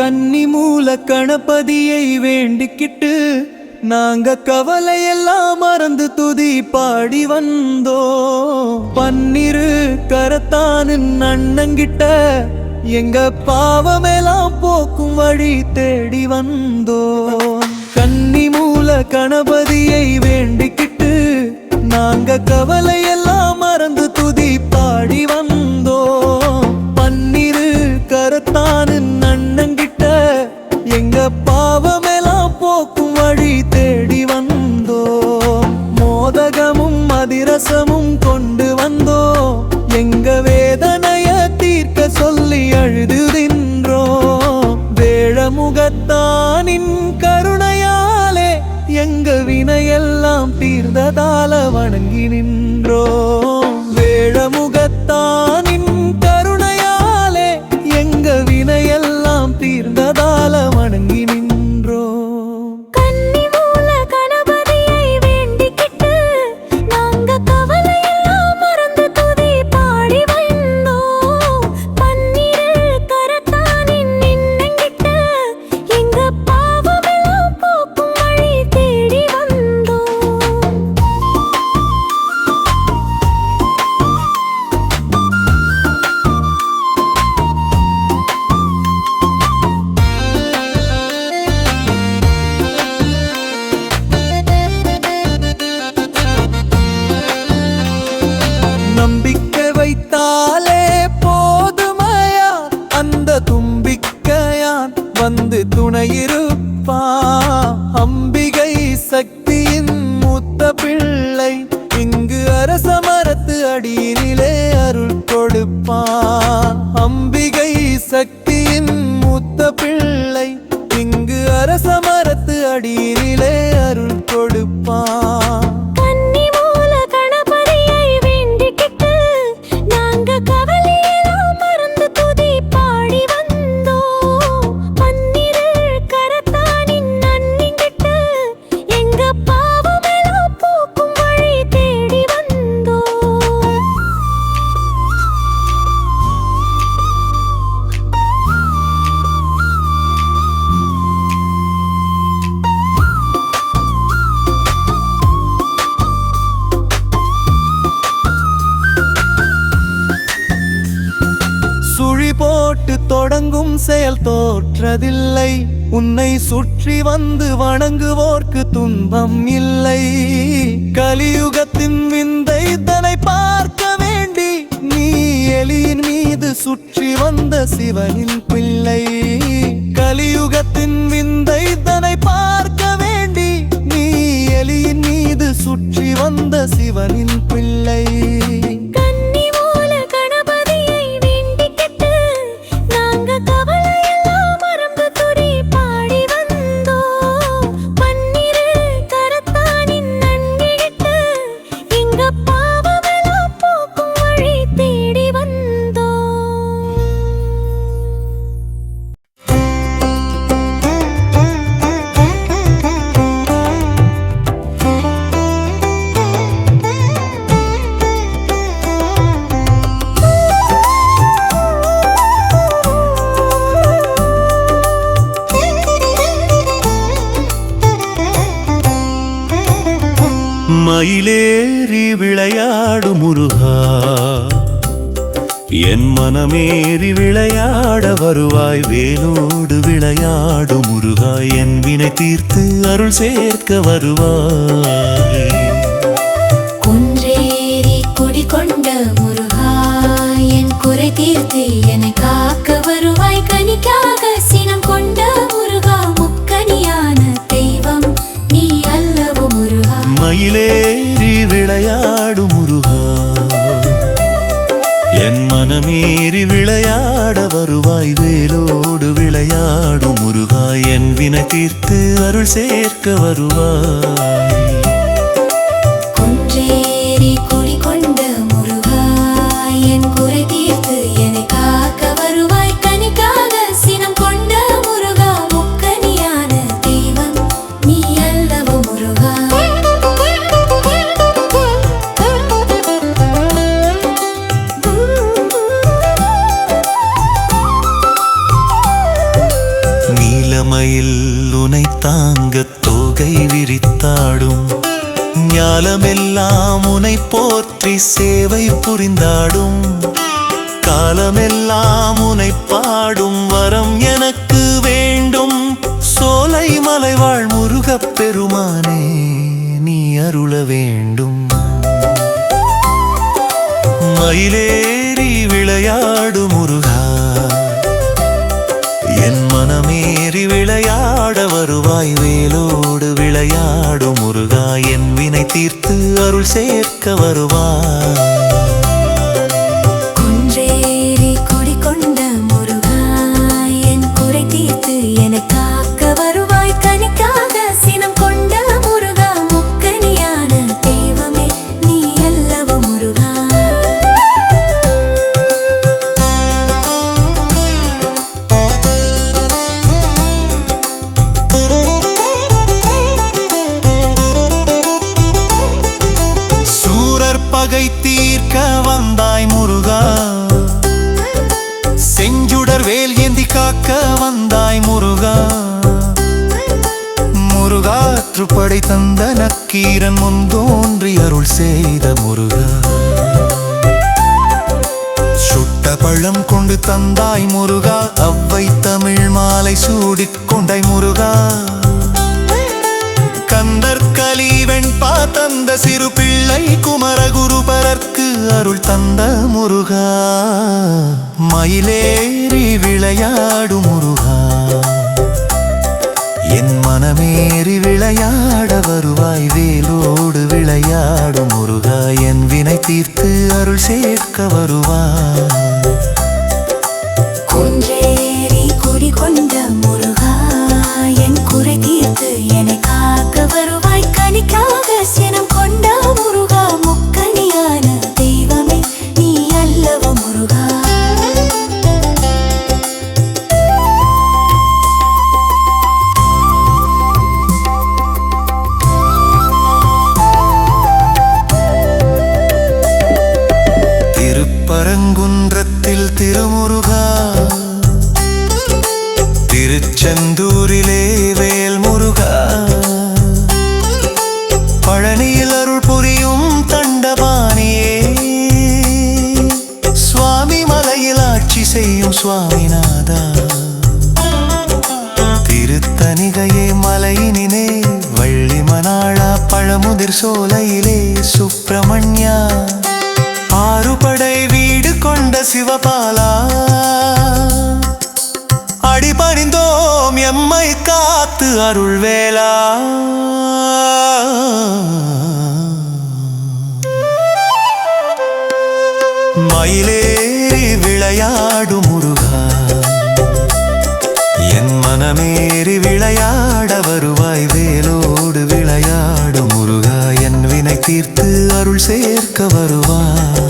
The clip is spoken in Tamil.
கன்னி மூல கணபதியை வேண்டிக்கிட்டு நாங்க கவலையெல்லாம் மறந்து துதி பாடி வந்தோ. பன்னிரு கரத்தானு அண்ணங்கிட்ட எங்க பாவமெல்லாம் போக்கும் வழி தேடி வந்தோ. கன்னி மூல கணபதியை வேண்டிக்கிட்டு நாங்க கவலையெல்லாம் நின் கருணையாலே எங்க வினையெல்லாம் தீர்ந்ததால வணங்கி நின்றோம். வேழமுகத்தான் இருப்பா அம்பிகை சக்தியின் மூத்த பிள்ளை இங்கு அரச மரத்து அடியினிலே அருள் கொடுப்பா அம்பிகை சக்தியின் மூத்த பிள்ளை தொடங்கும் செயல் தோற்றதில்லை. உன்னை சுற்றி வந்து வணங்குவோர்க்கு துன்பம் இல்லை. கலியுகத்தின் விந்தை தனை பார்க்க வேண்டி நீ எலியின் மீது சுற்றி வந்த சிவனின் பிள்ளை. கலியுகத்தின் விந்தை தனை பார்க்க வேண்டி நீ எலியின் மீது சுற்றி வந்த சிவனின் பிள்ளை. மயிலேறி விளையாடு முருகா. என் மனமேறி விளையாட வருவாய் வேலோடு விளையாடு முருகா. என் வினை தீர்த்து அருள் சேர்க்க வருவாய். வருவாய் வேலோடு விளையாடும் முருகா என் வினை தீர்த்து அருள் சேர்க்க வருவாய். உனை போற்றி சேவை புரிந்தாடும். காலமெல்லாம் உனை பாடும் வரம் எனக்கு வேண்டும். சோலை மலைவாழ் முருகப் பெருமானே நீ அருள வேண்டும். மயிலேறி விளையாடும் முருக விளையாட வருவாய் வேலோடு விளையாடும் முருகா என் வினை தீர்த்து அருள் சேர்க்க வருவாய் முருகாற்றுப்படை தந்த நக்கீரன் முந்தோன்றி அருள் செய்த முருகா. சுட்ட பழம் கொண்டு தந்தாய் முருகா. அவ்வை தமிழ் மாலை சூடிக் கொண்டாய் முருகா. கந்தற்கலீவெண் பா தந்த சிறு பிள்ளை குமரகுருபரர்க்கு அருள் தந்த முருகா. மயிலேறி விளையாடு முருகா. மனமேறி விளையாட வருவாய் வேலோடு விளையாடும் முருகா என் வினை தீர்த்து அருள் சேர்க்க வருவாய். செய்யும் சுவாமிநாதா. திருத்தணிகையே மலையினிலே வள்ளி மணாளா பழமுதிர் சோலையிலே சுப்பிரமணியா. ஆறுபடை வீடு கொண்ட சிவபாலா. அடிபணிந்தோம் எம்மை காத்து அருள்வேலா மயிலே விளையாடு முருகா. என் மனமேறி விளையாட வருவாய் வேலோடு விளையாடு முருகா. என் வினை தீர்த்து அருள் சேர்க்க வருவாய்.